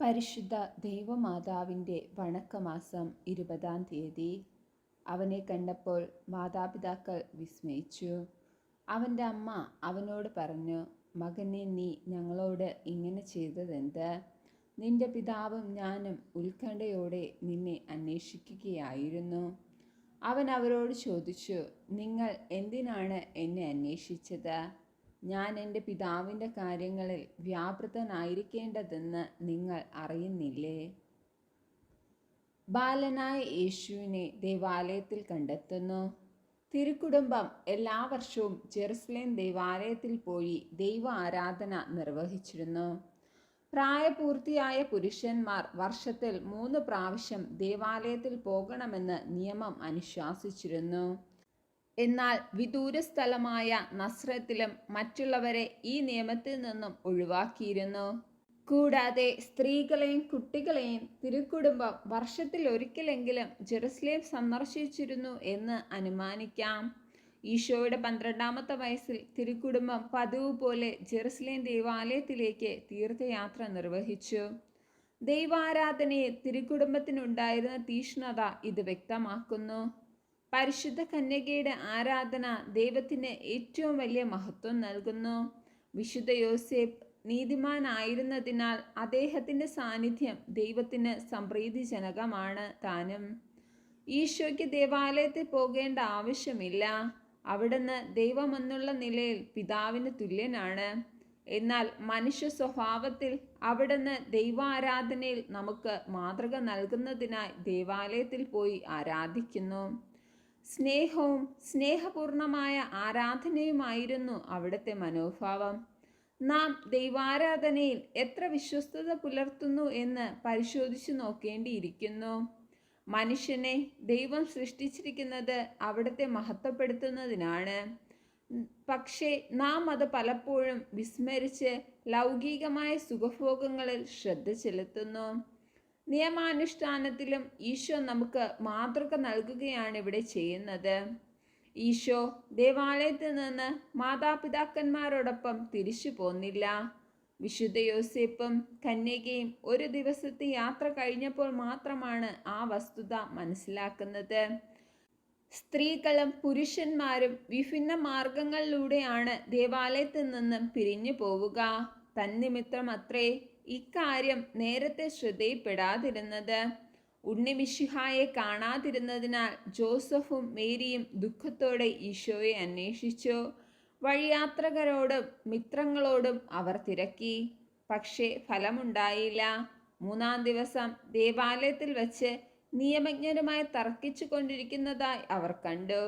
പരിശുദ്ധ ദൈവമാതാവിന്റെ വണക്കമാസം ഇരുപതാം തീയതി. അവനെ കണ്ടപ്പോൾ മാതാപിതാക്കൾ വിസ്മയിച്ചു. അവന്റെ അമ്മ അവനോട് പറഞ്ഞു മകനെ നീ ഞങ്ങളോട് ഇങ്ങനെ ചെയ്തതെന്ത്? നിന്റെ പിതാവും ഞാനും ഉത്കണ്ഠയോടെ നിന്നെ അന്വേഷിക്കുകയായിരുന്നു. അവൻ അവരോട് ചോദിച്ചു നിങ്ങൾ എന്തിനാണ് എന്നെ അന്വേഷിച്ചത്? ഞാൻ എന്റെ പിതാവിന്റെ കാര്യങ്ങളിൽ വ്യാപൃതനായിരിക്കേണ്ടതെന്ന് നിങ്ങൾ അറിയുന്നില്ലേ? ബാലനായ യേശുവിനെ ദേവാലയത്തിൽ കണ്ടെത്തുന്നു. തിരുക്കുടുംബം എല്ലാ വർഷവും ജെറുസലേം ദേവാലയത്തിൽ പോയി ദൈവ ആരാധന നിർവഹിച്ചിരുന്നു. പ്രായപൂർത്തിയായ പുരുഷന്മാർ വർഷത്തിൽ മൂന്ന് പ്രാവശ്യം ദേവാലയത്തിൽ പോകണമെന്ന് നിയമം അനുശാസിച്ചിരുന്നു. എന്നാൽ വിദൂര സ്ഥലമായ നസ്രത്തിലും മറ്റുള്ളവരെ ഈ നിയമത്തിൽ നിന്നും ഒഴിവാക്കിയിരുന്നു. കൂടാതെ സ്ത്രീകളെയും കുട്ടികളെയും തിരുക്കുടുംബം വർഷത്തിൽ ഒരിക്കലെങ്കിലും ജെറുസലേം സന്ദർശിച്ചിരുന്നു എന്ന് അനുമാനിക്കാം. ഈശോയുടെ പന്ത്രണ്ടാമത്തെ വയസ്സിൽ തിരുക്കുടുംബം പതിവ് പോലെ ജെറുസലേം ദേവാലയത്തിലേക്ക് തീർത്ഥയാത്ര നിർവഹിച്ചു. ദൈവാരാധനയെ തിരുക്കുടുംബത്തിനുണ്ടായിരുന്ന തീഷ്ണത ഇത് വ്യക്തമാക്കുന്നു. പരിശുദ്ധ കന്യകയുടെ ആരാധന ദൈവത്തിന് ഏറ്റവും വലിയ മഹത്വം നൽകുന്നു. വിശുദ്ധ യോസേപ്പ് നീതിമാനായിരുന്നതിനാൽ അദ്ദേഹത്തിന്റെ സാന്നിധ്യം ദൈവത്തിന് സംപ്രീതിജനകമാണ് താനും. ഈശോയ്ക്ക് ദേവാലയത്തിൽ പോകേണ്ട ആവശ്യമില്ല. അവിടുന്ന് ദൈവമെന്നുള്ള നിലയിൽ പിതാവിന് തുല്യനാണ്. എന്നാൽ മനുഷ്യ സ്വഭാവത്തിൽ അവിടുന്ന് ദൈവാരാധനയിൽ നമുക്ക് മാതൃക നൽകുന്നതിനായി ദേവാലയത്തിൽ പോയി ആരാധിക്കുന്നു. സ്നേഹവും സ്നേഹപൂർണമായ ആരാധനയുമായിരുന്നു അവിടുത്തെ മനോഭാവം. നാം ദൈവാരാധനയിൽ എത്ര വിശ്വസ്തത പുലർത്തുന്നു എന്ന് പരിശോധിച്ചു നോക്കേണ്ടിയിരിക്കുന്നു. മനുഷ്യനെ ദൈവം സൃഷ്ടിച്ചിരിക്കുന്നത് അവിടുത്തെ മഹത്വപ്പെടുത്തുന്നതിനാണ്. പക്ഷേ നാം അത് പലപ്പോഴും വിസ്മരിച്ച് ലൗകികമായ സുഖഭോഗങ്ങളിൽ ശ്രദ്ധ ചെലുത്തുന്നു. നിയമാനുഷ്ഠാനത്തിലും ഈശോ നമുക്ക് മാതൃക നൽകുകയാണ് ഇവിടെ ചെയ്യുന്നത്. ഈശോ ദേവാലയത്തിൽ നിന്ന് മാതാപിതാക്കന്മാരോടൊപ്പം തിരിച്ചു പോന്നില്ല. വിശുദ്ധ യോസേപ്പും കന്യകയും ഒരു ദിവസത്തെ യാത്ര കഴിഞ്ഞപ്പോൾ മാത്രമാണ് ആ വസ്തുത മനസ്സിലാക്കുന്നത്. സ്ത്രീകളും പുരുഷന്മാരും വിഭിന്ന മാർഗങ്ങളിലൂടെയാണ് ദേവാലയത്തിൽ നിന്നും പിരിഞ്ഞു പോവുക. തന്നിമിത്രം അത്രേ ഇക്കാര്യം നേരത്തെ ശ്രദ്ധയിൽപ്പെടാതിരുന്നത്. ഉണ്ണിമിഷിഹായെ കാണാതിരുന്നതിനാൽ ജോസഫും മേരിയും ദുഃഖത്തോടെ ഈശോയെ അന്വേഷിച്ചു. വഴിയാത്രകരോടും മിത്രങ്ങളോടും അവർ തിരക്കി. പക്ഷേ ഫലമുണ്ടായില്ല. മൂന്നാം ദിവസം ദേവാലയത്തിൽ വച്ച് നിയമജ്ഞരുമായി തർക്കിച്ചു കൊണ്ടിരിക്കുന്നതായി അവർ കണ്ടു.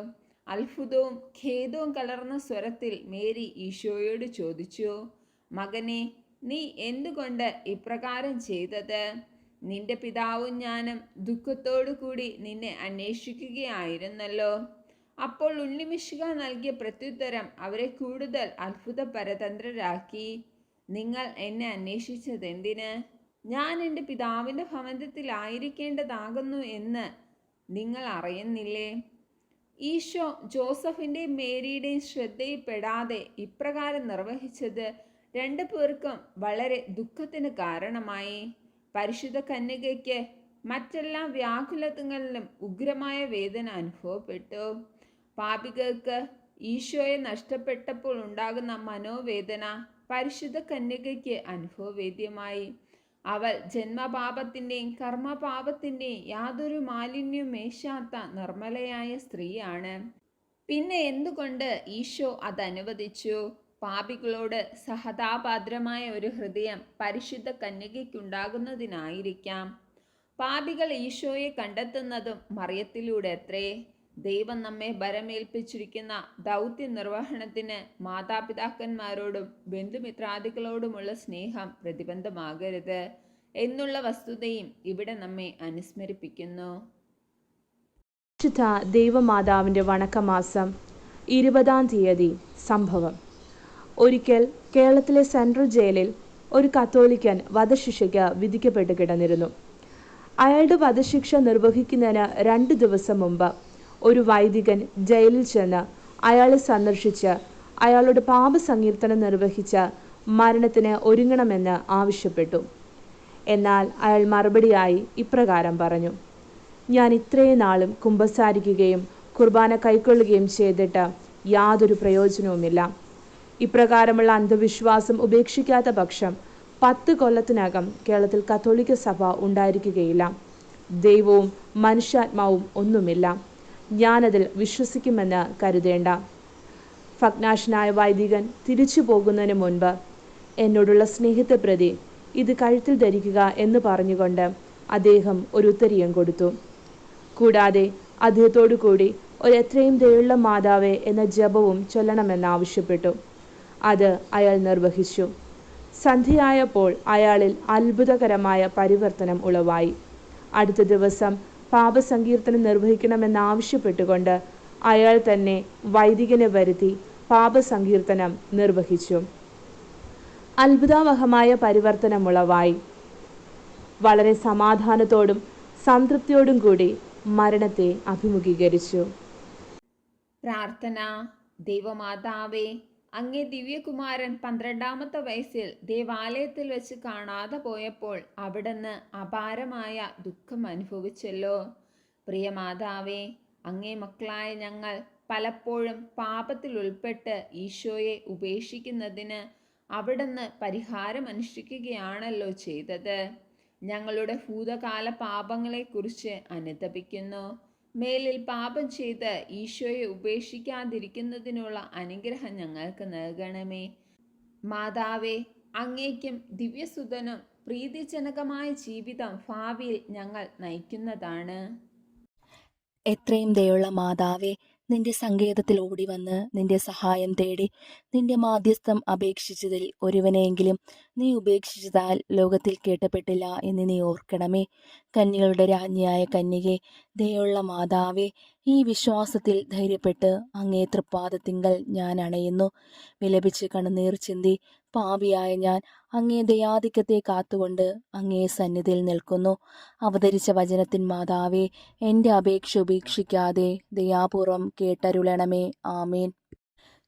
അത്ഭുതവും ഖേദവും കലർന്ന സ്വരത്തിൽ മേരി ഈശോയോട് ചോദിച്ചു മകനെ നീ എന്തുകൊണ്ട് ഇപ്രകാരം ചെയ്തത്? നിന്റെ പിതാവും ഞാനും ദുഃഖത്തോടു കൂടി നിന്നെ അന്വേഷിക്കുകയായിരുന്നല്ലോ. അപ്പോൾ ഉണ്ണിമിഷിക നൽകിയ പ്രത്യുത്തരം അവരെ കൂടുതൽ അത്ഭുത പരതന്ത്രരാക്കി. നിങ്ങൾ എന്നെ അന്വേഷിച്ചത് എന്തിന് ഞാൻ എന്റെ പിതാവിന്റെ ഭവനത്തിലായിരിക്കേണ്ടതാകുന്നു എന്ന് നിങ്ങൾ അറിയുന്നില്ലേ? ഈശോ ജോസഫിന്റെയും മേരിയുടെയും ശ്രദ്ധയിൽപ്പെടാതെ ഇപ്രകാരം നിർവഹിച്ചത് രണ്ടു പേർക്കും വളരെ ദുഃഖത്തിന് കാരണമായി. പരിശുദ്ധ കന്യകയ്ക്ക് മറ്റെല്ലാ വ്യാകുലതകളിലും ഉഗ്രമായ വേദന അനുഭവപ്പെട്ടു. പാപികൾക്ക് ഈശോയെ നഷ്ടപ്പെട്ടപ്പോൾ ഉണ്ടാകുന്ന മനോവേദന പരിശുദ്ധ കന്യകയ്ക്ക് അനുഭവവേദ്യമായി. അവൾ ജന്മപാപത്തിന്റെയും കർമ്മപാപത്തിന്റെയും യാതൊരു മാലിന്യവും മേശാത്ത നിർമ്മലയായ സ്ത്രീയാണ്. പിന്നെ എന്തുകൊണ്ട് ഈശോ അത് പാപികളോട് സഹതാപാദ്രമായ ഒരു ഹൃദയം പരിശുദ്ധ കന്യകയ്ക്കുണ്ടാകുന്നതിനായിരിക്കാം. പാപികൾ ഈശോയെ കണ്ടെത്തുന്നതും മറിയത്തിലൂടെ അത്രേ ദൈവം നമ്മെ ബരമേൽപ്പിച്ചിരിക്കുന്ന ദൗത്യ നിർവഹണത്തിന് മാതാപിതാക്കന്മാരോടും ബന്ധുമിത്രാദികളോടുമുള്ള സ്നേഹം പ്രതിബന്ധമാകരുത് എന്നുള്ള വസ്തുതയും ഇവിടെ നമ്മെ അനുസ്മരിപ്പിക്കുന്നു. ദൈവമാതാവിന്റെ വണക്കമാസം ഇരുപതാം തീയതി സംഭവം. ഒരിക്കൽ കേരളത്തിലെ സെൻട്രൽ ജയിലിൽ ഒരു കത്തോലിക്കൻ വധശിക്ഷയ്ക്ക് വിധിക്കപ്പെട്ട് കിടന്നിരുന്നു. അയാളുടെ വധശിക്ഷ നിർവഹിക്കുന്നതിന് രണ്ട് ദിവസം മുമ്പ് ഒരു വൈദികൻ ജയിലിൽ ചെന്ന് അയാളെ സന്ദർശിച്ച് അയാളുടെ പാപ പാപസങ്കീർത്തനം നിർവഹിച്ച് മരണത്തിന് ഒരുങ്ങണമെന്ന് ആവശ്യപ്പെട്ടു. എന്നാൽ അയാൾ മറുപടിയായി ഇപ്രകാരം പറഞ്ഞു ഞാൻ ഇത്രയും നാളും കുമ്പസാരിക്കുകയും കുർബാന കൈക്കൊള്ളുകയും ചെയ്തിട്ട് യാതൊരു പ്രയോജനവുമില്ല. ഇപ്രകാരമുള്ള അന്ധവിശ്വാസം ഉപേക്ഷിക്കാത്ത പക്ഷം പത്ത് കൊല്ലത്തിനകം കേരളത്തിൽ കത്തോലിക്ക സഭ ഉണ്ടായിരിക്കുകയില്ല. ദൈവവും മനുഷ്യാത്മാവും ഒന്നുമില്ല. ഞാനതിൽ വിശ്വസിക്കുമെന്ന് കരുതേണ്ട. ഭഗ്നാശനായ വൈദികൻ തിരിച്ചു പോകുന്നതിന് മുൻപ് എന്നോടുള്ള സ്നേഹത്തെ പ്രതി ഇത് കഴുത്തിൽ ധരിക്കുക എന്ന് പറഞ്ഞുകൊണ്ട് അദ്ദേഹം ഒരു ഉത്തരീയം കൊടുത്തു. കൂടാതെ അദ്ദേഹത്തോടു കൂടി ഒരു എത്രയും ദയുള്ള മാതാവേ എന്ന ജപവും ചൊല്ലണമെന്ന് ആവശ്യപ്പെട്ടു. അത് അയാൾ നിർവഹിച്ചു. സന്ധ്യയായപ്പോൾ അയാളിൽ അത്ഭുതകരമായ പരിവർത്തനം ഉളവായി. അടുത്ത ദിവസം പാപസങ്കീർത്തനം നിർവഹിക്കണമെന്നാവശ്യപ്പെട്ടുകൊണ്ട് അയാൾ തന്നെ വൈദികനെ വരുത്തി പാപസങ്കീർത്തനം നിർവഹിച്ചു. അത്ഭുതാവഹമായ പരിവർത്തനം ഉളവായി. വളരെ സമാധാനത്തോടും സംതൃപ്തിയോടും കൂടി മരണത്തെ അഭിമുഖീകരിച്ചു. പ്രാർത്ഥന ദൈവമാതാവേ അങ്ങേ ദിവ്യകുമാരൻ പന്ത്രണ്ടാമത്തെ വയസ്സിൽ ദേവാലയത്തിൽ വെച്ച് കാണാതെ പോയപ്പോൾ അവിടുന്ന് അപാരമായ ദുഃഖം അനുഭവിച്ചല്ലോ. പ്രിയ മാതാവേ അങ്ങേ മക്കളായ ഞങ്ങൾ പലപ്പോഴും പാപത്തിൽ ഉൾപ്പെട്ട് ഈശോയെ ഉപേക്ഷിക്കുന്നതിന് അവിടുന്ന് പരിഹാരം അനുഷ്ഠിക്കുകയാണല്ലോ ചെയ്തത്. ഞങ്ങളുടെ ഭൂതകാല പാപങ്ങളെക്കുറിച്ച് അനുതപിക്കുന്നു. മേലിൽ പാപം ചെയ്ത് ഈശോയെ ഉപേക്ഷിക്കാതിരിക്കുന്നതിനുള്ള അനുഗ്രഹം ഞങ്ങൾക്ക് നൽകണമേ. മാതാവേ അങ്ങേക്കും ദിവ്യസുതനും പ്രീതിജനകമായ ജീവിതം ഭാവിയിൽ ഞങ്ങൾ നയിക്കുന്നതാണ്. എത്രയും ദയുള്ള മാതാവേ നിന്റെ സങ്കേതത്തിൽ ഓടി വന്ന് നിന്റെ സഹായം തേടി നിന്റെ മാധ്യസ്ഥം അപേക്ഷിച്ചതിൽ ഒരുവനെയെങ്കിലും നീ ഉപേക്ഷിച്ചതാൽ ലോകത്തിൽ കേട്ടപ്പെട്ടില്ല എന്ന് നീ ഓർക്കണമേ. കന്യകളുടെ രാജ്ഞിയായ കന്യകെ ദയുള്ള മാതാവെ ഈ വിശ്വാസത്തിൽ ധൈര്യപ്പെട്ട് അങ്ങേ തൃപ്പാദത്തിങ്കൽ ഞാൻ അണയുന്നു. വിലപിച്ച് കണ്ണുനീർ ചിന്തി പാപിയായ ഞാൻ അങ്ങേ ദയാധിക്യത്തെ കാത്തുകൊണ്ട് അങ്ങേ സന്നിധിയിൽ നിൽക്കുന്നു. അവതരിച്ച വചനത്തിൻ മാതാവേ എന്റെ അപേക്ഷ ഉപേക്ഷിക്കാതെ ദയാപൂർവം കേട്ടരുളണമേ. ആമേൻ.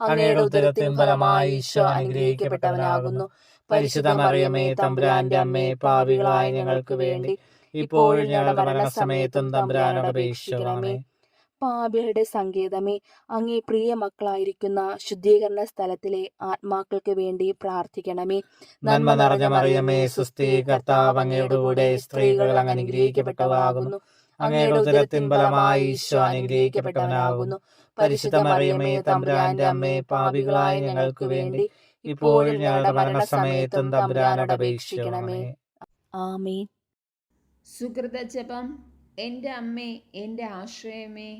അങ്ങയുടെ ഉദരത്തിൻ ഫലമായി ഈശോ അനുഗ്രഹിക്കപ്പെട്ടവനാകുന്നു. പരിശുദ്ധ മറിയമേ തമ്പുരാന്റെ അമ്മേ പാപികളായ ഞങ്ങൾക്ക് വേണ്ടി ഇപ്പോഴും ഞങ്ങളുടെ മരണസമയത്തും തമ്പുരാനോട് അപേക്ഷിക്കണമേ. പാപികളുടെ സങ്കേതമേ അങ്ങേ പ്രിയ മക്കളായിരിക്കുന്ന ശുദ്ധീകരണ സ്ഥലത്തിലെ ആത്മാക്കൾക്ക് വേണ്ടി പ്രാർത്ഥിക്കണമേ. നന്മ നിറഞ്ഞ മറിയമേ സുസ്ഥി കർത്താവ് അങ്ങയുടെ കൂടെ സ്ത്രീകൾ അങ്ങ് അനുഗ്രഹിക്കപ്പെട്ടവളാകുന്നു അങ്ങയുടെ ഉദരത്തിൻ ഫലമായി ഈശോ അനുഗ്രഹിക്കപ്പെട്ടവനാകുന്നു. പരിശുദ്ധ മറിയമേ തമ്പുരാന്റെ അമ്മേ പാപികളായ ഞങ്ങൾക്ക് വേണ്ടി ഇപ്പോഴും ഞങ്ങളുടെ മരണസമയത്തും തമ്പുരാനോട് അപേക്ഷിക്കണമേ. ആമേൻ. സുഹൃത ജപം എന്റെ അമ്മേ എന്റെ ആശ്രയമേ.